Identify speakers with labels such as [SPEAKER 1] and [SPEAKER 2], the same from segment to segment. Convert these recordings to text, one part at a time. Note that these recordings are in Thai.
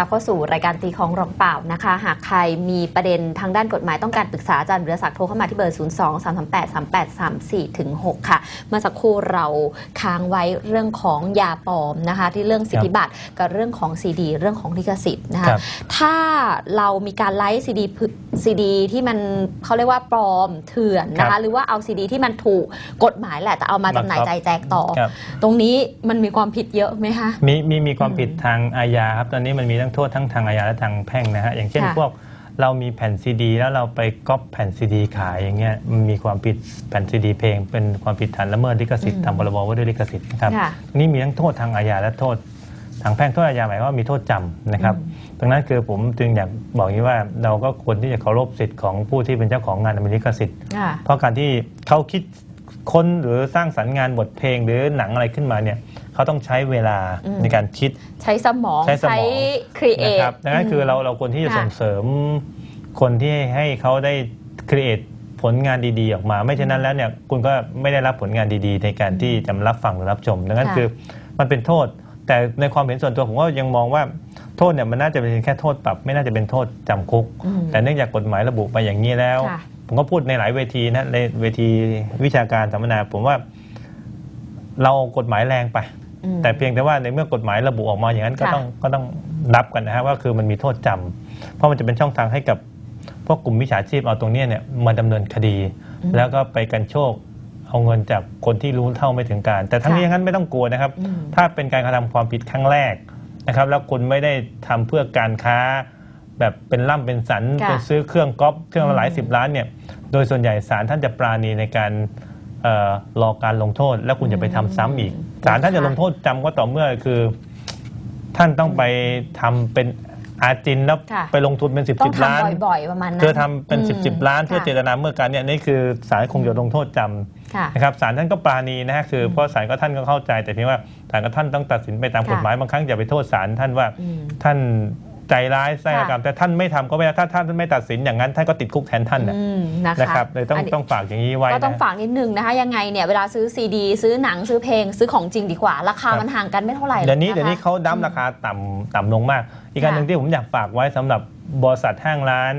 [SPEAKER 1] ลับเข้าสู่รายการตีของรองเปล่านะคะ หากใครมีประเด็นทางด้านกฎหมายต้องการปรึกษาอาจารย์เรือศักดิ์โทรเข้ามาที่เบอร์ 0 2 3 3 8 3 8 3 4ถึง6ค่ะ เมื่อสักครู่เราค้างไว้เรื่องของยาปลอมนะคะ ที่เรื่องสิทธิบัตรกับเรื่องของซีดีเรื่องของลิขสิทธิ์นะคะ
[SPEAKER 2] ครับ
[SPEAKER 1] ถ้าเรามีการไลฟ์ซีดีซีดีที่มันเขาเรียกว่าปลอมเถื่อนนะ
[SPEAKER 2] ครั
[SPEAKER 1] คะ
[SPEAKER 2] บ
[SPEAKER 1] หรือว่าเอาซีดีที่มันถูกกฎหมายแหละแต่เอามาจำหน่าย
[SPEAKER 2] บังคับ
[SPEAKER 1] ใจายแจกต่อ
[SPEAKER 2] ครับ
[SPEAKER 1] ตรงนี้มันมีความผิดเยอะไหมคะ
[SPEAKER 2] มีมีมีความ
[SPEAKER 1] อืม
[SPEAKER 2] ผิดทางอาญาครับตอนนี้มันมีทั้งโทษทั้งทางอาญาและทางแพ่งนะฮะอย่างเช่น
[SPEAKER 1] ค่ะ
[SPEAKER 2] พวกเรามีแผ่นซีดี แล้วเราไปก๊อปแผ่นซีดีขายอย่างเงี้ยมันมีความผิดแผ่นซีดี เพลง เป็นความผิดฐานละเมิดลิขสิทธิ์ตามพรบว่าด้วยลิขสิทธิ์นะครับ
[SPEAKER 1] ค่ะ
[SPEAKER 2] นี่มีทั้งโทษทางอาญาและโทษทางแพ่งโทษอาญาหมายความว่ามีโทษจำนะครับ
[SPEAKER 1] อืม
[SPEAKER 2] ดังนั้นคือผมจึงอยากบอกอย่างนี้ว่าเราก็ควรที่จะเคารพสิทธิ์ของผู้ที่เป็นเจ้าของงานอเมริกสิทธิ์
[SPEAKER 1] ค่ะ
[SPEAKER 2] เพราะการที่เขาคิดค้นหรือสร้างสรรค์งานบทเพลงหรือหนังอะไรขึ้นมาเนี่ย เขาต้องใช้เวลา
[SPEAKER 1] อืม
[SPEAKER 2] ในการคิด
[SPEAKER 1] ใช้สมอง
[SPEAKER 2] ใช้สมอง
[SPEAKER 1] ครีเอ
[SPEAKER 2] นะ
[SPEAKER 1] ท
[SPEAKER 2] ครับดังนั้นคือเราเราควรที่จะ
[SPEAKER 1] ค่ะ
[SPEAKER 2] ส่งเสริมคนที่ให้เขาได้ครีเอทผลงานดีๆ ออกมา ไม่เช่นนั้นแล้วเนี่ยคุณก็ไม่ได้รับผลงานดีๆ ในการที่จะรับฟังหรือรับชม ดังนั้น
[SPEAKER 1] ค่ะ
[SPEAKER 2] คือมันเป็นโทษ แต่ในความเห็นส่วนตัวผมก็ยังมองว่าโทษเนี่ยมันน่าจะเป็นแค่โทษปรับ ไม่น่าจะเป็นโทษจำคุก
[SPEAKER 1] อืม
[SPEAKER 2] แต่เนื่องจากกฎหมายระบุไปอย่างนี้แล้ว
[SPEAKER 1] ค่ะ
[SPEAKER 2] ผมก็พูดในหลายเวทีนะในเวทีวิชาการสัมมนา ผมว่าเรากฎหมายแรงไป
[SPEAKER 1] อืม
[SPEAKER 2] แต่เพียงแต่ว่าในเมื่อกฎหมายระบุออกมาอย่างนั้นก็
[SPEAKER 1] ค่ะ
[SPEAKER 2] ต้องก็ต้องรับกันนะฮะว่าคือมันมีโทษจำเพราะมันจะเป็นช่องทางให้กับพวกกลุ่มวิชาชีพเอาตรงเนี้ยเนี่ยมาดำเนินคดี แล้วก็ไปกันโชคเอาเงินจากคนที่รู้เท่าไม่ถึงการ แต่ทั้งนี้
[SPEAKER 1] ค่ะ
[SPEAKER 2] ทั้งนั้นไม่ต้องกลัวนะครับ
[SPEAKER 1] อืม
[SPEAKER 2] ถ้าเป็นการกระทำความผิดครั้งแรกนะครับ แล้วคุณไม่ได้ทำเพื่อการค้า แบบเป็นล่ำเป็นสัน
[SPEAKER 1] ค่ะ
[SPEAKER 2] ไปซื้อเครื่องก๊อปเครื่องละหลาย
[SPEAKER 1] อืม
[SPEAKER 2] สิบล้านเนี่ยโดยส่วนใหญ่ศาลท่านจะปราณีในการ เอ่อรอการลงโทษ แล้วคุณจะไปทำซ้ำอีกศาลท่านจะลงโทษจำก็ต่อเมื่อคือ ท่านต้องไปทำเป็นอาจินแล้ว
[SPEAKER 1] ค่ะ
[SPEAKER 2] ไปลงทุนเป็นสิบ
[SPEAKER 1] ต้อ
[SPEAKER 2] สิ
[SPEAKER 1] ง
[SPEAKER 2] บล้าน
[SPEAKER 1] ทำบ่อยๆ ประมาณนั้น
[SPEAKER 2] เธอทำเป็น
[SPEAKER 1] อืม
[SPEAKER 2] สิบสิบล้านเพื่อ
[SPEAKER 1] ค่ะ
[SPEAKER 2] เจตนาเมื่อการเนี่ยนี่คือศาลคงจะลงโทษจำ
[SPEAKER 1] ค่ะ
[SPEAKER 2] นะครับศาลท่านก็ปราณีนะฮะคืออ
[SPEAKER 1] ม
[SPEAKER 2] เพราะศาลก็ท่านก็เข้าใจแต่เพียงว่าศาลก็ท่านต้องตัดสินไปตาม
[SPEAKER 1] ค่ะ
[SPEAKER 2] กฎหมายบางครั้งอย่าไปโทษศาลท่านว่า
[SPEAKER 1] อืม
[SPEAKER 2] ท่าน ใจร้ายไส้กรรม
[SPEAKER 1] ค่ะ
[SPEAKER 2] แต่ท่านไม่ทำก็ไม่ได้ถ้าท่านไม่ตัดสินอย่างนั้นท่านก็ติดคุกแทนท่านนะ
[SPEAKER 1] อืมนะคะ
[SPEAKER 2] นะครับเลยต้อง
[SPEAKER 1] นนี้
[SPEAKER 2] ต้องฝากอย่างนี้ไว้
[SPEAKER 1] ก็ต้อง
[SPEAKER 2] นะ
[SPEAKER 1] ฝากนิดนึงนะคะยังไงเนี่ยเวลาซื้อซีดี ซื้อหนังซื้อเพลง ซื้อของจริงดีกว่า ราคา
[SPEAKER 2] ครับ
[SPEAKER 1] มันห่างกันไม่เท่าไหร่หรอก
[SPEAKER 2] เดี๋ยวนี้ะ
[SPEAKER 1] คะ
[SPEAKER 2] เดี๋ยวนี้เขาดั้มราคาต่ำต่ำลงมาก อีกการ
[SPEAKER 1] ค่ะ
[SPEAKER 2] หนึ่งที่ผมอยากฝากไว้สำหรับบริษัทห้างร้าน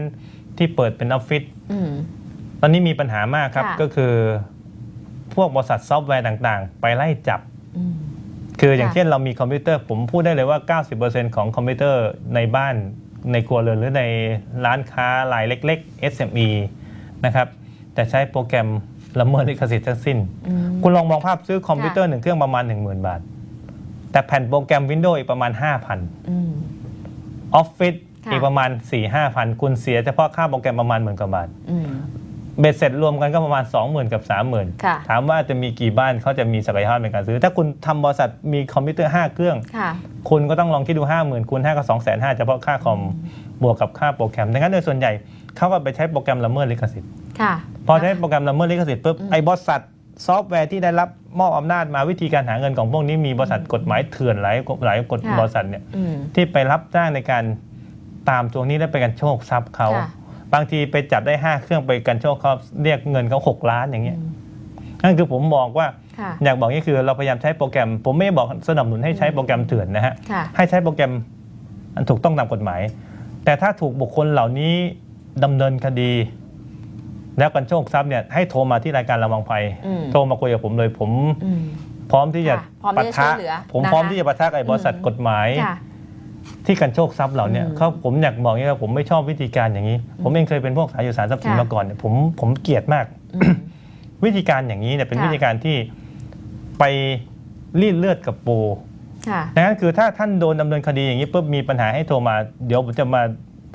[SPEAKER 2] ที่เปิดเป็นออฟฟิศ
[SPEAKER 1] อืม
[SPEAKER 2] ตอนนี้มีปัญหามากครับ
[SPEAKER 1] ค่ะ
[SPEAKER 2] ก็คือ พวกบริษัทซอฟต์แวร์ต่างๆ ไปไล่จับ
[SPEAKER 1] อืม
[SPEAKER 2] คืออย่าง
[SPEAKER 1] ค่ะ
[SPEAKER 2] เช่นเรามีคอมพิวเตอร์ผมพูดได้เลยว่า 90%ของคอมพิวเตอร์ในบ้านในครัวเรือนหรือในร้านค้ารายเล็ก ๆ SME นะครับแต่ใช้โปรแกรมละเมิดลิขสิทธิ์ทั้งสิ้น
[SPEAKER 1] อืม
[SPEAKER 2] คุณลองมองภาพซื้อคอมพิวเตอร์หนึ่งเครื่องประมาณ 10,000 บาท แต่แผ่นโปรแกรม Windows อีกประมาณ 5,000
[SPEAKER 1] อืม
[SPEAKER 2] Office
[SPEAKER 1] ค่ะ
[SPEAKER 2] อีกประมาณ 4-5,000 คุณเสียเฉพาะค่าโปรแกรมประมาณหมื่นกว่าบาท
[SPEAKER 1] อืม
[SPEAKER 2] เบ็ดเสร็จรวมกันก็ประมาณ 20,000 กับ 30,000
[SPEAKER 1] ค่ะ
[SPEAKER 2] ถามว่าจะมีกี่บ้านเขาจะมีศักยภาพในการซื้อ ถ้าคุณทำบริษัทมีคอมพิวเตอร์ 5 เครื่อง
[SPEAKER 1] ค่ะ
[SPEAKER 2] คุณก็ต้องลองคิดดู 50,000คูณ5ก็250,000เฉพาะค่าคอมบวกกับค่าโปรแกรมดังนั้นโดยส่วนใหญ่เขาก็ไปใช้โปรแกรมละเมิดลิขสิทธิ์
[SPEAKER 1] ค่ะ
[SPEAKER 2] พอใช้โปรแกรมละเมิดลิขสิทธิ์ปุ๊บ
[SPEAKER 1] อืม
[SPEAKER 2] ไอ้บริษัทซอฟต์แวร์ที่ได้รับมอบอำนาจมาวิธีการหาเงินของพวกนี้มีบริษัทกฎหมายเถื่อนหลายหลายกฎ
[SPEAKER 1] ค่ะ
[SPEAKER 2] บริษัทเนี่ย
[SPEAKER 1] อืม
[SPEAKER 2] ที่ไปรับจ้างในการตามทวงหนี้และไปกันโชคทรัพย์เขา
[SPEAKER 1] ค่ะ
[SPEAKER 2] บางทีไปจับได้ 5 เครื่องไปกันโชคเขาเรียกเงินเขา6ล้านอย่างเงี้ย
[SPEAKER 1] อืม
[SPEAKER 2] นั่นคือผมบอกว่า
[SPEAKER 1] ค่ะ
[SPEAKER 2] อยากบอกนี่คือเราพยายามใช้โปรแกรม ผมไม่ได้บอกสนับสนุนให้ใช้โปรแกรมเถื่อนนะฮะ
[SPEAKER 1] ค่ะ
[SPEAKER 2] ให้ใช้โปรแกรมอันถูกต้องตามกฎหมาย แต่ถ้าถูกบุคคลเหล่านี้ดำเนินคดี แล้วกันโชคทรัพย์เนี่ยให้โทรมาที่รายการระวังภัย
[SPEAKER 1] อืม
[SPEAKER 2] โทรมาคุยกับผมเลยผม
[SPEAKER 1] อืม
[SPEAKER 2] พร้อมที่จะ
[SPEAKER 1] ค่ะพร้อมที่จะช่วยเหลือ
[SPEAKER 2] ผม
[SPEAKER 1] นะคะ
[SPEAKER 2] พร้อมที่จะปะทะกับไอ้บริษัท
[SPEAKER 1] อืม
[SPEAKER 2] กฎหมาย
[SPEAKER 1] ค่ะ
[SPEAKER 2] ที่กันโชคทรัพย์เหล่าเนี้
[SPEAKER 1] อืม
[SPEAKER 2] เขาผมอยากบอกอย่างนี้ว่าผมไม่ชอบวิธีการอย่างนี้ ผมเองเคยเป็นพวกสายอยู่สารทรัพย์สิน
[SPEAKER 1] ค่ะ
[SPEAKER 2] มาก่อนเนี่ยผมผมเกลียดมาก
[SPEAKER 1] อืม
[SPEAKER 2] วิธีการอย่างนี้เนี่ยเป็น
[SPEAKER 1] ค่ะ
[SPEAKER 2] วิธีการที่ไปรีดเลือดกับปู
[SPEAKER 1] ค่ะ
[SPEAKER 2] ดังนั้นคือถ้าท่านโดนดำเนินคดีอย่างนี้ปุ๊บมีปัญหาให้โทรมา เดี๋ยวผมจะมา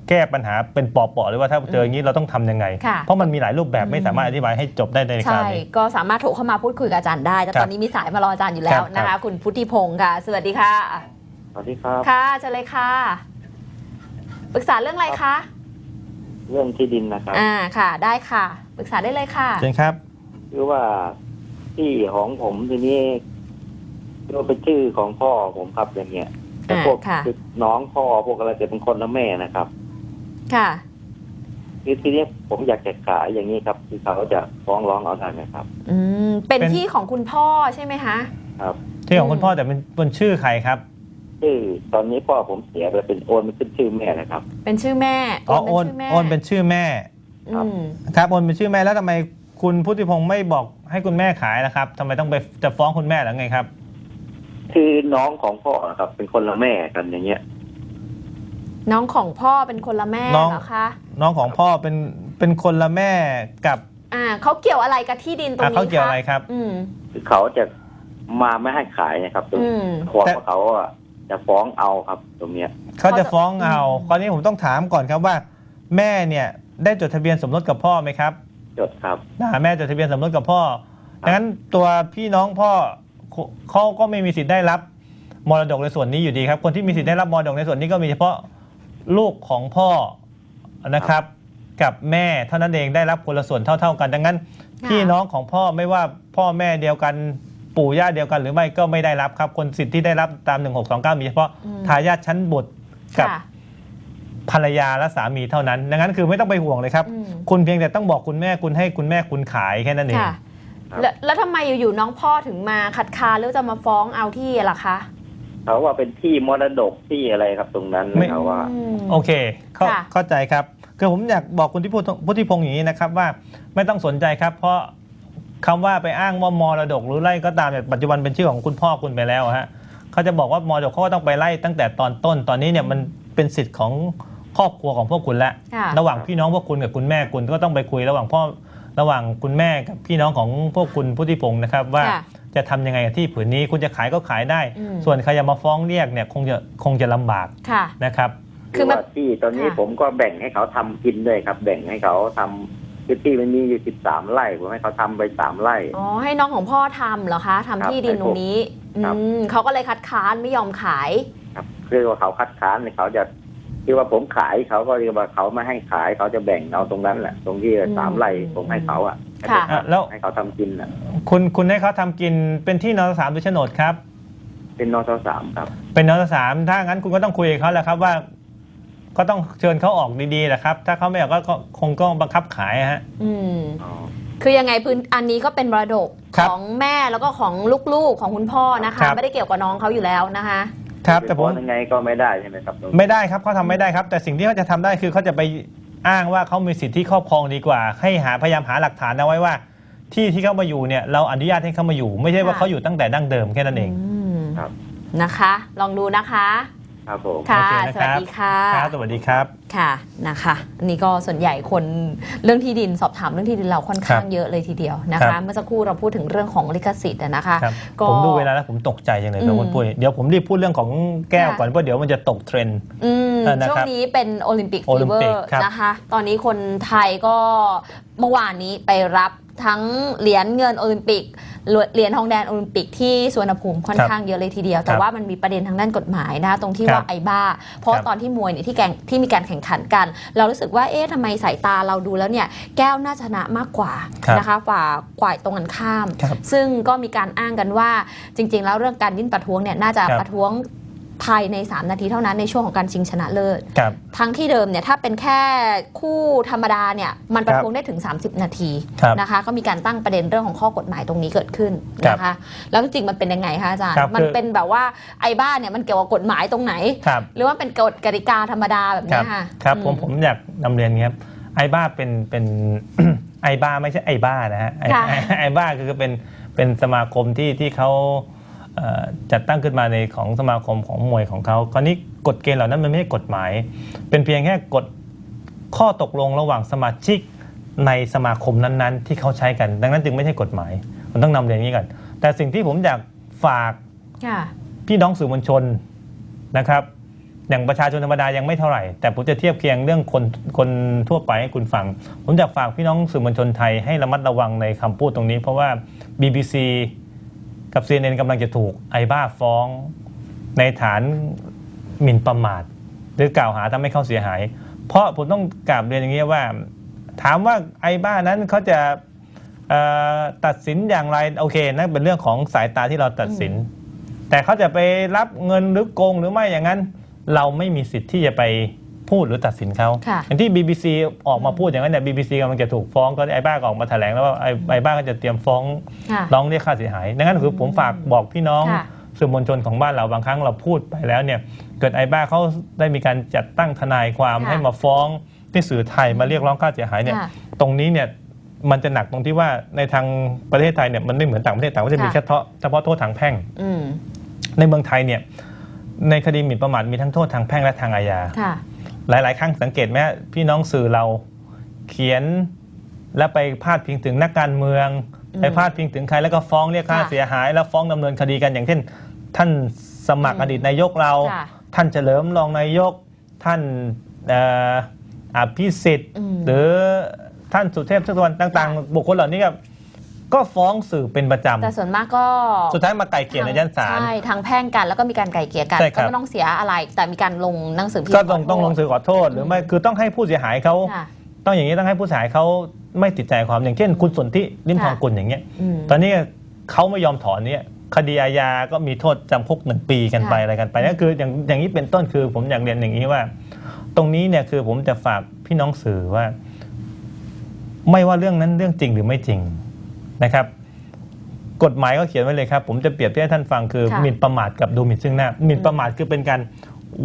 [SPEAKER 2] แก้ปัญหาเป็นปอบๆเลยว่าถ้าเจออย่างนี้เราต้องทำยังไง
[SPEAKER 1] ค่ะ
[SPEAKER 2] เพราะมันมีหลายรูปแบบ
[SPEAKER 1] อืม
[SPEAKER 2] ไม่สามารถอธิบายให้จบได้ในการ
[SPEAKER 1] ใช่
[SPEAKER 2] นี้
[SPEAKER 1] ก็สามารถโทรเข้ามาพูดคุยกับอาจารย์ได้ แต่
[SPEAKER 2] ครับ
[SPEAKER 1] ตอนนี้มีสายมารออาจารย์อยู่แล้ว
[SPEAKER 2] ครับ
[SPEAKER 1] นะ
[SPEAKER 2] ครั
[SPEAKER 1] คะ
[SPEAKER 2] บ
[SPEAKER 1] คุณพุทธิพงศ์ค่ะ สวัสดีค่ะ
[SPEAKER 3] ส วัสดีครับ
[SPEAKER 1] ค่ะเชิญเลยค่ะปรึกษาเรื่องอะไรคะ
[SPEAKER 3] เรื่องที่ดินนะครับ
[SPEAKER 1] อ่าค่ะ ได้ค่ะปรึกษาได้เลยค่ะ
[SPEAKER 2] เชิญครับ
[SPEAKER 3] คือว่าที่ของผมทีนี้ก็เป็นชื่อของพ่อผมครับอย่างเงี้ยแต่
[SPEAKER 1] อ่า
[SPEAKER 3] พวก
[SPEAKER 1] ค่ะ
[SPEAKER 3] น้องพ่อพวกอะไรจะเป็นคนละแม่นะครับ
[SPEAKER 1] ค่ะ
[SPEAKER 3] คือทีนี้ผมอยากจะขายอย่างนี้ครับคือเขาจะฟ้องร้องเอาได้ไหมครับ
[SPEAKER 1] อืมเป็น
[SPEAKER 2] เป็น
[SPEAKER 1] ที่ของคุณพ่อใช่ไหมคะ
[SPEAKER 3] ครับ
[SPEAKER 2] ที่ของคุณพ่อแต่เป็นบนชื่อใครครับ
[SPEAKER 3] ชื่ชื่อ ตอนนี้พ่อผมเสียไปเป็นโอนมันขึ้นชื่อแม่นะครับ
[SPEAKER 1] เป็นชื่อแม่
[SPEAKER 2] อ๋อโอน
[SPEAKER 1] ชื่อแม่
[SPEAKER 2] โอนเป็นชื่อแม่
[SPEAKER 3] ครับ
[SPEAKER 1] อืม
[SPEAKER 2] ครับโอนเป็นชื่อแม่แล้วทำไมคุณพุทธิพงศ์ไม่บอกให้คุณแม่ขายล่ะครับทำไมต้องไปจะฟ้องคุณแม่หรือไงครับ
[SPEAKER 3] คือน้องของพ่อนะครับ เป็นคนละแม่กันอย่างเงี้ย
[SPEAKER 1] น้องของพ่อเป็นคนละแม่
[SPEAKER 2] น้อง
[SPEAKER 1] เหรอคะ
[SPEAKER 2] น้องของพ่อเป็นเป็นคนละแม่กับ
[SPEAKER 1] อ่าเขาเกี่ยวอะไรกับที่ดินตรง
[SPEAKER 2] อะ
[SPEAKER 1] นี้
[SPEAKER 2] เขาเกี่ยวอะไรครับ
[SPEAKER 1] อืม
[SPEAKER 3] คือเขาจะมาไม่ให้ขายนะครับตรง
[SPEAKER 1] อืม
[SPEAKER 3] ขอ
[SPEAKER 2] แต่
[SPEAKER 3] ว่าเขาอะ จะฟ้องเอาครับตรงเนี้ย
[SPEAKER 2] เขาจะฟ้องเอา
[SPEAKER 1] อืม
[SPEAKER 2] คราวนี้ผมต้องถามก่อนครับว่า แม่เนี่ยได้จดทะเบียนสมรสกับพ่อไหมครับ
[SPEAKER 3] จดครับ
[SPEAKER 2] นะแม่จดทะเบียนสมรสกับพ่อดังนั้นตัวพี่น้องพ่อเขาเขาก็ไม่มีสิทธิ์ได้รับมรดกในส่วนนี้อยู่ดีครับ คนที่มีสิทธิ์ได้รับมรดกในส่วนนี้ก็มีเฉพาะลูกของพ่อนะครับ กับแม่เท่านั้นเองได้รับคนละส่วนเท่า ๆกัน ดังนั้น
[SPEAKER 1] ค่ะ
[SPEAKER 2] พี่น้องของพ่อไม่ว่าพ่อแม่เดียวกัน ปู่ย่าเดียวกันหรือไม่ก็ไม่ได้รับครับ คนสิทธิ์ที่ได้รับตาม 1629 มีเฉพาะ
[SPEAKER 1] อืม
[SPEAKER 2] ทายาทชั้นบุตรกับ
[SPEAKER 1] ค่ะ
[SPEAKER 2] ภรรยาและสามีเท่านั้น ดังนั้นคือไม่ต้องไปห่วงเลยครับ
[SPEAKER 1] อืม
[SPEAKER 2] คุณเพียงแต่ต้องบอกคุณแม่คุณให้คุณแม่คุณขายแค่นั้นเอง
[SPEAKER 1] ค่ะ
[SPEAKER 3] ครับ
[SPEAKER 1] แล้วแล้วทำไมอยู่ๆน้องพ่อถึงมาคัดค้านหรือจะมาฟ้องเอาที่ล่ะคะ
[SPEAKER 3] เขาว่าเป็นที่มรดกที่อะไรครับตรงนั้น
[SPEAKER 2] ไม่
[SPEAKER 3] เขาว่า
[SPEAKER 1] อืม
[SPEAKER 2] โอเคเข้า
[SPEAKER 1] ค่ะ
[SPEAKER 2] เข้าใจครับคือผมอยากบอกคุณที่พูดพุทธิพงศ์อย่างนี้นะครับว่าไม่ต้องสนใจครับ เพราะ คำว่าไปอ้างว่ามรดกหรือไล่ก็ตามเนี่ยปัจจุบันเป็นชื่อของคุณพ่อคุณไปแล้วฮะเขาจะบอกว่ามรดกเขาก็ต้องไปไล่ตั้งแต่ตอนต้นตอนนี้เนี่ยมันเป็นสิทธิ์ของครอบครัวของพวกคุณแล้ว
[SPEAKER 1] ค่ะ
[SPEAKER 2] ระหว่างพี่น้องพวกคุณกับคุณแม่คุณก็ต้องไปคุยระหว่างพ่อระหว่างคุณแม่กับพี่น้องของพวกคุณพุทธิพงศ์นะครับว่า
[SPEAKER 1] ค่ะ
[SPEAKER 2] จะทำยังไงกับที่ผืนนี้คุณจะขายก็ขายได้
[SPEAKER 1] อืม
[SPEAKER 2] ส่วนใครจะมาฟ้องเรียกเนี่ยคงจะคงจะลำบาก
[SPEAKER 1] ค่ะ
[SPEAKER 2] นะครับ
[SPEAKER 1] คื
[SPEAKER 3] คืออ
[SPEAKER 1] มัน
[SPEAKER 3] ว่าที่ตอนนี้
[SPEAKER 1] ค่ะ
[SPEAKER 3] ผมก็แบ่งให้เขาทำกินด้วยครับ แบ่งให้เขาทำ คือที่มันมีอยู่สิบสามไร่ผมให้เขาทำไปสามไร่
[SPEAKER 1] อ๋อ ให้น้องของพ่อทำเหรอคะทำ
[SPEAKER 3] ครับ
[SPEAKER 1] ที่ดินตรงนี้
[SPEAKER 3] ครับ
[SPEAKER 1] อืมเขาก็เลยคัดค้านไม่ยอมขาย
[SPEAKER 3] ครับคือว่าเขาคัดค้านเนี่ยเขาจะคือว่าผมขายเขาก็เรียกว่าเขาไม่ให้ขายเขาจะแบ่งเอาตรงนั้นแหละ ตรงที่
[SPEAKER 1] อืม
[SPEAKER 3] สามไร่ผมให้เขาอะให้
[SPEAKER 1] ค่ะ
[SPEAKER 3] ผม
[SPEAKER 2] อะแล้ว
[SPEAKER 3] ให้เขาทำกินอะ
[SPEAKER 2] คุณคุณให้เขาทำกินเป็นที่นสสามหรือโฉนดครับ
[SPEAKER 3] เป็นนอสามครับ
[SPEAKER 2] เป็นนสสามถ้างั้นคุณก็ต้องคุยกับเขาแหละครับว่า ก็ต้องเชิญเขาออกดีๆแหละครับ ถ้าเขาไม่ออกก็ก็คงต้องบังคับขายฮะ
[SPEAKER 1] อืม
[SPEAKER 3] อ๋อ
[SPEAKER 1] คือยังไงพื้นอันนี้ก็เป็นมรดก
[SPEAKER 2] ครับ
[SPEAKER 1] ของแม่แล้วก็ของลูกๆของคุณพ่อนะคะ
[SPEAKER 2] ครับ
[SPEAKER 1] ไม่ได้เกี่ยวกับน้องเขาอยู่แล้วนะคะ
[SPEAKER 2] ครับแต่ผม
[SPEAKER 3] ฟ้องยังไงก็ไม่ได้ใช่ไหมครับตรงนี้
[SPEAKER 2] ไม่ได้ครับเขาทำไม่ได้ครับ แต่สิ่งที่เขาจะทำได้คือเขาจะไปอ้างว่าเขามีสิทธิครอบครองดีกว่า ให้หาพยายามหาหลักฐานเอาไว้ว่า ที่ที่เขามาอยู่เนี่ยเราอนุญาตให้เขามาอยู่ ไม่ใช่ว่า
[SPEAKER 1] ค่ะ
[SPEAKER 2] เขาอยู่ตั้งแต่ดั้งเดิมแค่นั้นเอง
[SPEAKER 1] ม
[SPEAKER 3] ครับ
[SPEAKER 1] นะคะ ลองดูนะคะ
[SPEAKER 3] ครับผม
[SPEAKER 1] ค่ะ
[SPEAKER 2] โอเคนะ
[SPEAKER 1] ส
[SPEAKER 2] ครั
[SPEAKER 1] วัส
[SPEAKER 2] บ
[SPEAKER 1] ดีค่ะ
[SPEAKER 2] ครับ สวัสดีครับ
[SPEAKER 1] ค่ะนะคะอันนี้ก็ส่วนใหญ่คนเรื่องที่ดินสอบถามเรื่องที่ดินเราค่อนข้าง
[SPEAKER 2] ครับ
[SPEAKER 1] เยอะเลยทีเดียวนะ
[SPEAKER 2] ครั
[SPEAKER 1] คะ
[SPEAKER 2] บ
[SPEAKER 1] เมื่อสักครู่เราพูดถึงเรื่องของลิขสิทธิ์อะนะคะ
[SPEAKER 2] ครับ
[SPEAKER 1] ก็
[SPEAKER 2] ผมดูเวลาแล้วผมตกใจจังเลยครับ
[SPEAKER 1] อืม
[SPEAKER 2] คุณปุ้ยเดี๋ยวผมรีบพูดเรื่องของแก้ว
[SPEAKER 1] ค่ะ
[SPEAKER 2] ก่อนเพราะเดี๋ยวมันจะตกเทรนด์
[SPEAKER 1] อืม
[SPEAKER 2] เออนะครับ
[SPEAKER 1] ช่วงนี้เป็นโอลิมปิก
[SPEAKER 2] โอ
[SPEAKER 1] ฟี
[SPEAKER 2] ลิม
[SPEAKER 1] เวอ
[SPEAKER 2] ปิก
[SPEAKER 1] ร์
[SPEAKER 2] ครับ
[SPEAKER 1] นะคะ ตอนนี้คนไทยก็เมื่อวานนี้ไปรับ ทั้งเหรียญเงินโอลิมปิกเหรียญทองแดงโอลิมปิกที่สวนภูมิค่อน
[SPEAKER 2] ครับ
[SPEAKER 1] ข้างเยอะเลยทีเดียว แต่
[SPEAKER 2] ครับ
[SPEAKER 1] ว่ามันมีประเด็นทางด้านกฎหมายนะคะตรงที่
[SPEAKER 2] ครับ
[SPEAKER 1] ว่าไอบ้า เพราะ
[SPEAKER 2] ครับ
[SPEAKER 1] ตอนที่มวยเนี่ยที่แข่งที่มีการแข่งขันกัน เรารู้สึกว่าเอ๊ะทำไมสายตาเราดูแล้วเนี่ยแก้วน่าชนะมากกว่า
[SPEAKER 2] ครับ
[SPEAKER 1] นะคะฝ่าฝ่ายตรงกันข้าม
[SPEAKER 2] ครับ
[SPEAKER 1] ซึ่งก็มีการอ้างกันว่าจริง ๆ แล้วเรื่องการยื่นประท้วงเนี่ยน่าจะ
[SPEAKER 2] ครับ
[SPEAKER 1] ประท้วง ภายใน 3 นาทีเท่านั้นในช่วงของการชิงชนะเลิศ
[SPEAKER 2] ครับ
[SPEAKER 1] ทั้งที่เดิมเนี่ยถ้าเป็นแค่คู่ธรรมดาเนี่ยมันประท้วงได้ถึง 30 นาที
[SPEAKER 2] ครับ
[SPEAKER 1] นะคะ ก็มีการตั้งประเด็นเรื่องของข้อกฎหมายตรงนี้เกิดขึ้นนะคะแล้วจริงๆมันเป็นยังไงคะอาจารย์
[SPEAKER 2] ครับ
[SPEAKER 1] มัน
[SPEAKER 2] คือ
[SPEAKER 1] เป็นแบบว่าไอ้บ้านเนี่ยมันเกี่ยวกับกฎหมายตรงไหน
[SPEAKER 2] ครับ
[SPEAKER 1] หรือว่าเป็นกฎกติกาธรรมดาแบบ
[SPEAKER 2] ครั
[SPEAKER 1] เนี้
[SPEAKER 2] บ
[SPEAKER 1] ยค่ะ
[SPEAKER 2] ครับผม
[SPEAKER 1] อื
[SPEAKER 2] ผมอยากนำเรียนอย่างนี้ครับไอบ้าเป็นเป็น ไอบ้าไม่ใช่ไอบ้านะฮะไอ
[SPEAKER 1] ค่ะ
[SPEAKER 2] ไอ้ไอบ้าคือเป็นเป็นสมาคมที่ที่เขาเอ่อ จัดตั้งขึ้นมาในของสมาคมของมวยของเขาคราวนี้กฎเกณฑ์เหล่านั้นมันไม่ใช่กฎหมาย เป็นเพียงแค่กฎข้อตกลงระหว่างสมาชิกในสมาคมนั้นๆ ที่เขาใช้กัน ดังนั้นจึงไม่ใช่กฎหมายผมต้องนำเรียนอย่างนี้ก่อนแต่สิ่งที่ผมอยากฝากพี่น้องสื่อมวลชนนะครับ อย่างประชาชนธรรมดายังไม่เท่าไหร่ แต่ผมจะเทียบเคียงเรื่องคนคนทั่วไปให้คุณฟัง ผมอยากฝากพี่น้องสื่อมวลชนไทยให้ระมัดระวังในคำพูดตรงนี้ เพราะว่า BBC กับ CNN กำลังจะถูกไอบ้าฟ้อง ในฐานหมิ่นประมาท หรือกล่าวหาทำให้เขาเสียหาย เพราะผมต้องกราบเรียนอย่างนี้ว่า ถามว่าไอบ้านั้นเขาจะเอ่อตัดสินอย่างไรโอเคนั่นเป็นเรื่องของสายตาที่เราตัดสิน แต่เขาจะไปรับเงินหรือโกงหรือไม่อย่างนั้น เราไม่มีสิทธิ์ที่จะไป พูดหรือตัดสินเขา
[SPEAKER 1] ค่ะ
[SPEAKER 2] อย่างที่ BBC ออกมาพูดอย่างนั้นเนี่ย BBC กำลังจะถูกฟ้องก็ไอ้บ้าก็ออกมาแถลงแล้วว่าไอ้ไอ้บ้าก็จะเตรียมฟ้อง
[SPEAKER 1] ค่ะ
[SPEAKER 2] ร้องเรียกค่าเสียหายดังนั้นคือผมฝากบอกพี่น้อง
[SPEAKER 1] ค่ะ
[SPEAKER 2] สื่อมวลชนของบ้านเราบางครั้งเราพูดไปแล้วเนี่ยเกิดไอบ้าเขาได้มีการจัดตั้งทนายความ
[SPEAKER 1] ค่ะ
[SPEAKER 2] ให้มาฟ้องที่สื่อไทยมาเรียกร้องค่าเสียหายเนี่ย
[SPEAKER 1] ค่ะ
[SPEAKER 2] ตรงนี้เนี่ยมันจะหนักตรงที่ว่าในทางประเทศไทยเนี่ยมันไม่เหมือนต่างประเทศต่างประเทศมี
[SPEAKER 1] ค่ะ
[SPEAKER 2] แค่เฉพาะเฉพาะโทษทางแพ่ง
[SPEAKER 1] อืม
[SPEAKER 2] ในเมืองไทยเนี่ยในคดีหมิ่นประมาทมีทั้งโทษทางแพ่งและทางอาญา
[SPEAKER 1] ค่ะ
[SPEAKER 2] หลาย ๆ ครั้งสังเกตไหมฮะพี่น้องสื่อเราเขียนแล้วไปพาดพิงถึงนักการเมือง
[SPEAKER 1] อืม
[SPEAKER 2] ไปพาดพิงถึงใครแล้วก็ฟ้องเรียกค่า
[SPEAKER 1] ค่ะ
[SPEAKER 2] เสียหาย แล้วฟ้องดำเนินคดีกันอย่างเช่น ท่านสมัคร
[SPEAKER 1] อืม
[SPEAKER 2] อดีตนายกเรา
[SPEAKER 1] ค่ะ
[SPEAKER 2] ท่านเฉลิมรองนายก ท่านเอ่ออภิสิทธิ์
[SPEAKER 1] อืม
[SPEAKER 2] หรือท่านสุเทพสุวรรณต่าง ๆ บุคคลเหล่านี้ครับ ก็ฟ้องสื่อเป็นประจ
[SPEAKER 1] แต่ส่วนมากก็ำ
[SPEAKER 2] สุดท้ายมาไก่เกลี่ยในชั้นศาล
[SPEAKER 1] ใช่ทางแพ่งกันแล้วก็มีการไกล่เกลี่ยกัน
[SPEAKER 2] ใช่ครั
[SPEAKER 1] ก็
[SPEAKER 2] บ
[SPEAKER 1] ไม่ต้องเสียอะไร แต่มีการลงหนังสือพิมพ์
[SPEAKER 2] ก็ต้อง
[SPEAKER 1] ขโทษ
[SPEAKER 2] ต้องลงสื่อขอโทษหรือไม่คือต้องให้ผู้เสียหายเขา
[SPEAKER 1] ค่ะ
[SPEAKER 2] ต้องอย่างนี้ต้องให้ผู้เสียหายเขาไม่ติดใจความอย่างเช่น คุณสนธิริมทอง
[SPEAKER 1] ค่ะ
[SPEAKER 2] กุลอย่างเงี้ย
[SPEAKER 1] อืม
[SPEAKER 2] ตอนนี้เขาไม่ยอมถอนเนี่ยคดีอาญาก็มีโทษจำคุกหนึ่งปีกันไป
[SPEAKER 1] ค่ะ
[SPEAKER 2] อะไรกันไปนั่นคืออย่างอย่างนี้เป็นต้นคือผมอยากเรียนอย่างนี้ว่า ตรงนี้เนี่ยคือผมจะฝากพี่น้องสื่อว่า ไม่ว่าเรื่องนั้นเรื่องจริงหรือไม่จริง นะครับกฎหมายก็เขียนไว้เลยครับ ผมจะเปรียบเทียบให้ท่านฟังคือ
[SPEAKER 1] ค่ะ
[SPEAKER 2] หมิ่นประมาทกับดูหมิ่นซึ่งหน้าหมิ่นประมาทคือเป็นการ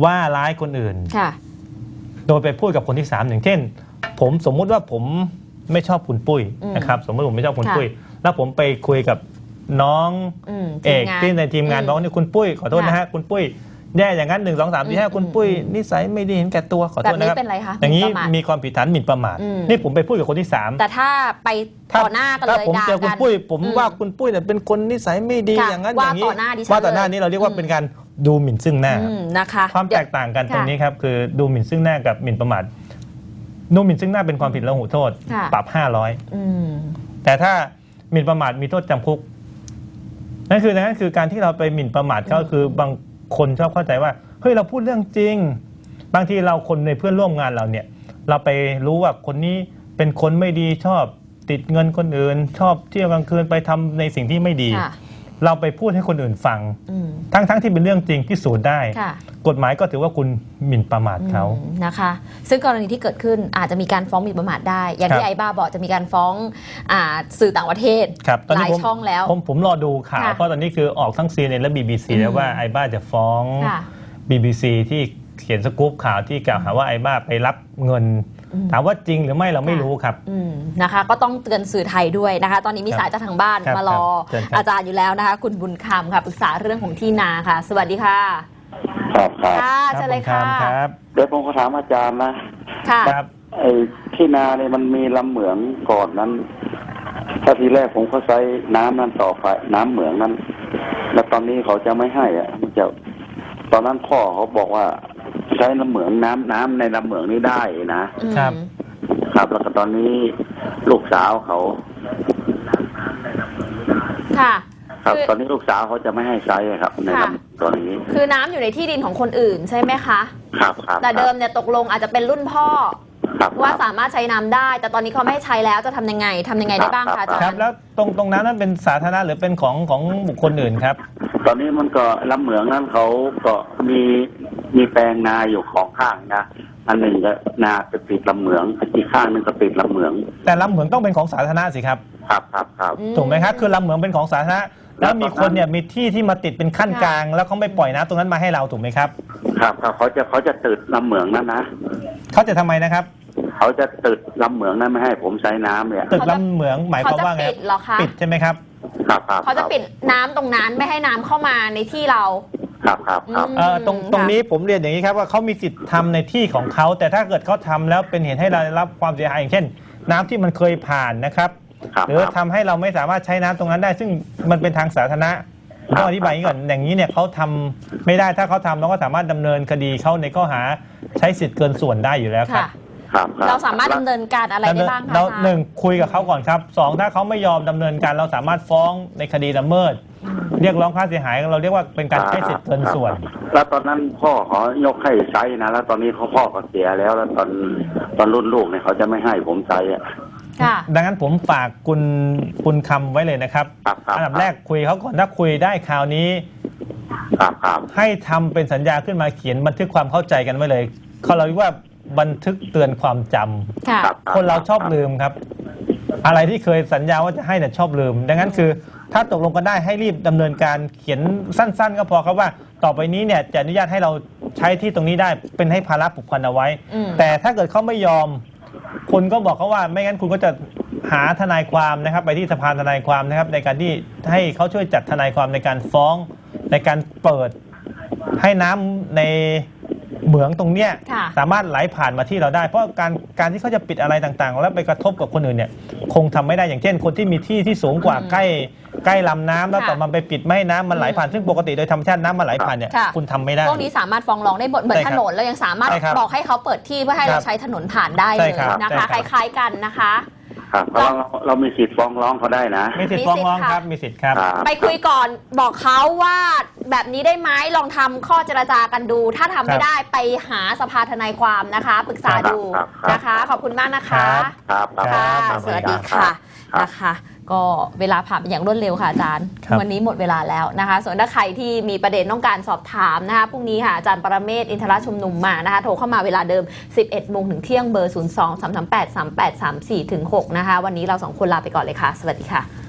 [SPEAKER 2] ว่าร้ายคนอื่น
[SPEAKER 1] ค่ะ
[SPEAKER 2] โดยไปพูดกับคนที่สามอย่างเช่น ผมสมมุติว่าผมไม่ชอบคุณปุ้ย
[SPEAKER 1] อืม
[SPEAKER 2] นะครับสมมติผมไม่ชอบคุณ
[SPEAKER 1] ค่ะ
[SPEAKER 2] ปุ้ย แล้วผมไปคุยกับน้อง
[SPEAKER 1] อืม
[SPEAKER 2] เอก
[SPEAKER 1] ทีมงาน
[SPEAKER 2] ที่ในทีมงาน
[SPEAKER 1] อืม
[SPEAKER 2] น้องนี่คุณปุ้ยขอโทษนะฮะคุณปุ้ย แย่อย่างนั้นหนึ่งสองสามสี่ห้า
[SPEAKER 1] อืม
[SPEAKER 2] คุณปุ้ย
[SPEAKER 1] อืม
[SPEAKER 2] นิสัยไม่ดีเห็นแก่ตัวขอ
[SPEAKER 1] แบ
[SPEAKER 2] โท
[SPEAKER 1] บ
[SPEAKER 2] ษ
[SPEAKER 1] นี้
[SPEAKER 2] นะครับ
[SPEAKER 1] เป็นไรคะ
[SPEAKER 2] อย่างนี้
[SPEAKER 1] หมิ่นประมาท
[SPEAKER 2] มีความผิดฐานหมิ่นประมาท
[SPEAKER 1] อืม
[SPEAKER 2] นี่ผมไปพูดกับคนที่สาม
[SPEAKER 1] แต่ถ้าไป
[SPEAKER 2] ถ้า
[SPEAKER 1] ต่อหน้ากัน
[SPEAKER 2] ถ้า
[SPEAKER 1] เลย
[SPEAKER 2] ผม
[SPEAKER 1] ด่า
[SPEAKER 2] เจอคุณ
[SPEAKER 1] กัน
[SPEAKER 2] ปุ้ยผม
[SPEAKER 1] อืม
[SPEAKER 2] ว่าคุณปุ้ยเนี่ยเป็นคนนิสัยไม่ดี
[SPEAKER 1] ค่ะ
[SPEAKER 2] อย่างนั้นอ
[SPEAKER 1] ว่า
[SPEAKER 2] ย่างนี้
[SPEAKER 1] ต่อหน้าดิฉัน
[SPEAKER 2] ว่าต่อหน้า
[SPEAKER 1] เลย
[SPEAKER 2] นี้เราเรียกว่า
[SPEAKER 1] อืม
[SPEAKER 2] เป็นการดูหมิ่นซึ่งหน้า
[SPEAKER 1] อืมนะคะ
[SPEAKER 2] ความแตกต่างกันตรงนี้ครับคือดูหมิ่นซึ่งหน้ากับหมิ่นประมาทดูหมิ่นซึ่งหน้าเป็นความผิดละหูโทษ
[SPEAKER 1] ค่ะ
[SPEAKER 2] ปรับ
[SPEAKER 1] อืม
[SPEAKER 2] 500แต่ถ้าหมิ่นประมาทมีโทษจำคุกนั่นคือนั่นคือการที่เราไปหมิ่นประมาทเขา
[SPEAKER 1] อืม
[SPEAKER 2] คือบาง คนชอบเข้าใจว่าเฮ้ยเราพูดเรื่องจริง บางทีเราคนในเพื่อนร่วมงานเราเนี่ย เราไปรู้ว่าคนนี้เป็นคนไม่ดีชอบติดเงินคนอื่น ชอบเที่ยวกลางคืนไปทำในสิ่งที่ไม่ดี
[SPEAKER 1] ค่ะ
[SPEAKER 2] เราไปพูดให้คนอื่นฟัง
[SPEAKER 1] อืม
[SPEAKER 2] ทั้งทั้งที่เป็นเรื่องจริงพิสูจน์ได้
[SPEAKER 1] ค่ะ
[SPEAKER 2] กฎหมายก็ถือว่าคุณหมิ่นประมาทเขา
[SPEAKER 1] อืมนะคะ ซึ่งกรณีที่เกิดขึ้นอาจจะมีการฟ้องหมิ่นประมาทได้ อย่างที่
[SPEAKER 2] ครับ
[SPEAKER 1] ไอ้บ้าบอกจะมีการฟ้องอ่าสื่อต่างประเทศ
[SPEAKER 2] ครับตอน
[SPEAKER 1] ห
[SPEAKER 2] นี้
[SPEAKER 1] ลาย
[SPEAKER 2] ผม
[SPEAKER 1] ช่องแล้ว
[SPEAKER 2] ผมผมรอดูข่าว
[SPEAKER 1] ค่ะ
[SPEAKER 2] เพราะตอนนี้คือออกทั้ง CNN และ BBC
[SPEAKER 1] อืม
[SPEAKER 2] แล้วว่าไอ้บ้าจะฟ้อง
[SPEAKER 1] ค่ะ
[SPEAKER 2] BBC ที่เขียนสกู๊ปข่าวที่กล่าวหาว่าไอ้บ้าไปรับเงิน
[SPEAKER 1] อืม
[SPEAKER 2] ถามว่าจริงหรือไม่เราไม่รู้ครับ
[SPEAKER 1] อืมนะคะ ก็ต้องเตือนสื่อไทยด้วยนะคะ ตอนนี้มี
[SPEAKER 2] ครับ
[SPEAKER 1] สายจากทางบ้าน
[SPEAKER 2] ครับ
[SPEAKER 1] มารอ
[SPEAKER 2] ครับเชิญครับ
[SPEAKER 1] อาจารย์อยู่แล้วนะคะ คุณบุญคำค่ะปรึกษาเรื่องของที่นาค่ะ สวัสดีค่ะ
[SPEAKER 3] ครับครับ
[SPEAKER 1] ค่ะเชิญเลยค่ะ
[SPEAKER 2] รับณครับ
[SPEAKER 3] เดี๋ยวผมขอถามอาจารย์นะ
[SPEAKER 1] ค่ะ
[SPEAKER 2] ครับ
[SPEAKER 3] ไอ้ที่นาเนี่ยมันมีลำเหมืองก่อนนั้นถ้าทีแรกผมก็ใช้น้ำนั้นต่อไปน้ำเหมืองนั้น แล้วตอนนี้เขาจะไม่ให้อะมันจะตอนนั้นพ่อเขาบอกว่า ใช้น้ำเหมืองน้ำน้ำในลำเหมืองนี้ได้นะ
[SPEAKER 1] อืม
[SPEAKER 2] ครับ
[SPEAKER 3] ครับ แล้วก็ตอนนี้ลูกสาวเขา
[SPEAKER 1] ค่ะ
[SPEAKER 3] ครับ
[SPEAKER 1] คือ
[SPEAKER 3] ตอนนี้ลูกสาวเขาจะไม่ให้ใช้อะครับใน
[SPEAKER 1] ค่ะ
[SPEAKER 3] ลำตอนนี้
[SPEAKER 1] คือน้ำอยู่ในที่ดินของคนอื่นใช่ไหมคะ
[SPEAKER 3] ครับครับ
[SPEAKER 1] แต่เดิมเนี่ยตกลงอาจจะเป็นรุ่นพ่อ
[SPEAKER 3] ครับ
[SPEAKER 1] ว่า
[SPEAKER 3] ครับ
[SPEAKER 1] สามารถใช้น้ำได้ แต่ตอนนี้เขาไม่ให้ใช้แล้วจะทำยังไงทำยังไงได้บ้าง
[SPEAKER 3] ครั
[SPEAKER 1] คะ
[SPEAKER 3] บ
[SPEAKER 1] อาจาร
[SPEAKER 2] ครับ
[SPEAKER 1] ย์
[SPEAKER 2] แล้วตรงตรงนั้นนั้นเป็นสาธารณะหรือเป็นของของบุคคลอื่นครับ
[SPEAKER 3] ตอนนี้มันก็ลำเหมืองนั้นเขาก็มี มีแปลงนาอยู่ของข้างนะอันหนึ่งก็นาไปปิดลำเหมืองอีกข้างหนึงก็ปิดลำเหมือง
[SPEAKER 2] แต่ลำเหมืองต้องเป็นของสาธารณะสิครับ
[SPEAKER 3] ครับครับครับ
[SPEAKER 1] อื
[SPEAKER 2] ถูกไหมครับคือลำเหมืองเป็นของสาธารณะแล้วมีคนเนี่ยมีที่ที่มาติดเป็นขั้น
[SPEAKER 1] ค่ะ
[SPEAKER 2] กลาง แล้วเขาไม่ปล่อยน้ำตรงนั้นมาให้เราถูกไหมครับ
[SPEAKER 3] ครับครับเขาจะเขาจะติดลำเหมืองนั้นนะ
[SPEAKER 2] เขาจะทำไมนะครับ
[SPEAKER 3] เขาจะติดลำเหมืองนั้นไม่ให้ผมใช้น้ำเนี่ย
[SPEAKER 2] ตึกลำเหมืองหมายค
[SPEAKER 1] เขา
[SPEAKER 2] วาม
[SPEAKER 1] จะ
[SPEAKER 2] ว่าไง
[SPEAKER 1] ปิดเหรอคะ
[SPEAKER 2] ปิดใช่ไหมครับ
[SPEAKER 3] ครับครับ
[SPEAKER 1] เขาจะปิดน้ำตรงนั้นไม่ให้น้ำเข้ามาในที่เรา
[SPEAKER 3] ครับครับครับ
[SPEAKER 1] อืม
[SPEAKER 2] เอ่อตรงตรงนี้ผมเรียนอย่างนี้ครับว่าเขามีสิทธิ์ทำในที่ของเขาแต่ถ้าเกิดเขาทำแล้วเป็นเหตุให้เราได้รับความเสียหายอย่างเช่น น้ำที่มันเคยผ่านนะครับ
[SPEAKER 3] ครับ
[SPEAKER 2] หรือ
[SPEAKER 3] ครับ
[SPEAKER 2] ทำให้เราไม่สามารถใช้น้ำตรงนั้นได้ ซึ่งมันเป็นทางสาธารณะผมต้องอธิบายอย่างนี้ก่อนอย่างนี้เนี่ยเขาทำไม่ได้ถ้าเขาทำเราก็สามารถดำเนินคดีเขาในข้อหาใช้สิทธิ์เกินส่วนได้อยู่แล้วครั
[SPEAKER 1] ค่ะ
[SPEAKER 2] บ
[SPEAKER 3] ครับคบ
[SPEAKER 1] เราสามารถดำเนินการอะไรได้บ้างคะ
[SPEAKER 2] เรา
[SPEAKER 1] อาจารย์
[SPEAKER 2] หนึ่งคุยกับเขาก่อนครับสองถ้าเขาไม่ยอมดำเนินการเราสามารถฟ้องในคดีละเมิด เรียกร้องค่าเสียหายเราเรียกว่าเป็นการใช้สิทธิ์เกินส่วน
[SPEAKER 3] แล้วตอนนั้นพ่อขอยกให้ใช้นะแล้วตอนนี้เขาพ่อก็เสียแล้ว แล้วตอนตอนรุ่นลูกเนี่ยเขาจะไม่ให้ผมใช้อะ
[SPEAKER 1] ค่ะ
[SPEAKER 2] ดังนั้นผมฝากคุณคุณคำไว้เลยนะครับ
[SPEAKER 3] ครับครับ
[SPEAKER 2] อันดับแรกคุยเขาก่อนถ้าคุยได้คราวนี้
[SPEAKER 3] ครับครับ
[SPEAKER 2] ให้ทำเป็นสัญญาขึ้นมาเขียนบันทึกความเข้าใจกันไว้เลยเขาเราเรียกว่าบันทึกเตือนความจำ
[SPEAKER 1] ค่ะ
[SPEAKER 3] ครับ
[SPEAKER 2] คนเราชอบลืมครับ อะไรที่เคยสัญญาว่าจะให้แต่ชอบลืม ดังนั้นคือ ถ้าตกลงกันได้ให้รีบดำเนินการเขียนสั้น ๆ ก็พอครับว่า ต่อไปนี้เนี่ยจะอนุญาตให้เราใช้ที่ตรงนี้ได้เป็นให้ภาระผูกพันเอาไว้
[SPEAKER 1] อืม
[SPEAKER 2] แต่ถ้าเกิดเขาไม่ยอม คุณก็บอกเขาว่าไม่งั้นคุณก็จะหาทนายความนะครับ ไปที่สภาทนายความนะครับ ในการที่ให้เขาช่วยจัดทนายความในการฟ้องในการเปิด ให้น้ำในเหมืองตรงเนี้ย
[SPEAKER 1] ค่ะ
[SPEAKER 2] สามารถไหลผ่านมาที่เราได้ เพราะการการที่เขาจะปิดอะไรต่างๆ แล้วไปกระทบกับคนอื่นเนี่ย คงทำไม่ได้อย่างเช่น คนที่มีที่ที่สูงกว่า
[SPEAKER 1] อืม
[SPEAKER 2] ใกล้ ใกล้ลำน้ำแล้ว
[SPEAKER 1] ค่ะ
[SPEAKER 2] ต่อมาไปปิดไม่ให้น้ำมันไหลผ่านซึ่งปกติโดยธรรมชาติน้ำมันไหลผ่านเนี่ย
[SPEAKER 1] ค่ะ
[SPEAKER 2] คุณทำไม่ได้
[SPEAKER 1] พวกนี้สามารถฟ้องร้องได้หมดเหมือน
[SPEAKER 2] ใช่ค
[SPEAKER 1] ถ
[SPEAKER 2] รับ
[SPEAKER 1] นนเรายังสามารถ
[SPEAKER 2] ใช่ครับ
[SPEAKER 1] บอกให้เขาเปิดที่เพื่อให้
[SPEAKER 2] ครั
[SPEAKER 1] เรา
[SPEAKER 2] บ
[SPEAKER 1] ใช้ถนนผ่านได้
[SPEAKER 2] ใช่
[SPEAKER 1] เลย
[SPEAKER 2] ครับ
[SPEAKER 1] นะ
[SPEAKER 2] ใช่
[SPEAKER 1] คะ
[SPEAKER 2] ค
[SPEAKER 1] ครับ ล้าย ๆกันนะคะ
[SPEAKER 3] ครับเพราะว่าเราเรามีสิทธิ์ฟ้องร้องเขาได้นะ
[SPEAKER 2] มีสิทธิ์ฟ้องร้องครับมีสิทธิ์ครับ
[SPEAKER 3] ครับ
[SPEAKER 1] ไปคุยก่อนบอกเขาว่าแบบนี้ได้ไหมลองทำข้อเจรจากันดู ถ้าทำไม่
[SPEAKER 2] ครับ
[SPEAKER 1] ได้ไปหาสภาทนายความนะคะ ปรึกษาดู
[SPEAKER 3] ครับครับ
[SPEAKER 1] นะคะ ขอบคุณมากนะคะ
[SPEAKER 2] ครับ
[SPEAKER 3] ครับ
[SPEAKER 1] ค่ะ
[SPEAKER 3] รับ
[SPEAKER 1] สวัสดีค่ะ
[SPEAKER 3] รับ
[SPEAKER 1] นะคะ ก็เวลาผ่านไปอย่างรวดเร็วค่ะอาจารย์
[SPEAKER 2] ครับ
[SPEAKER 1] วันนี้หมดเวลาแล้วนะคะ ส่วนถ้าใครที่มีประเด็นต้องการสอบถามนะคะพรุ่งนี้ค่ะอาจารย์ปรเมศวร์อินทรชุมนุมมานะคะ โทรเข้ามาเวลาเดิม 11โมงถึงเที่ยงเบอร์ 02 338 3834ถึง6นะคะ วันนี้เราสองคนลาไปก่อนเลยค่ะ สวัสดีค่ะ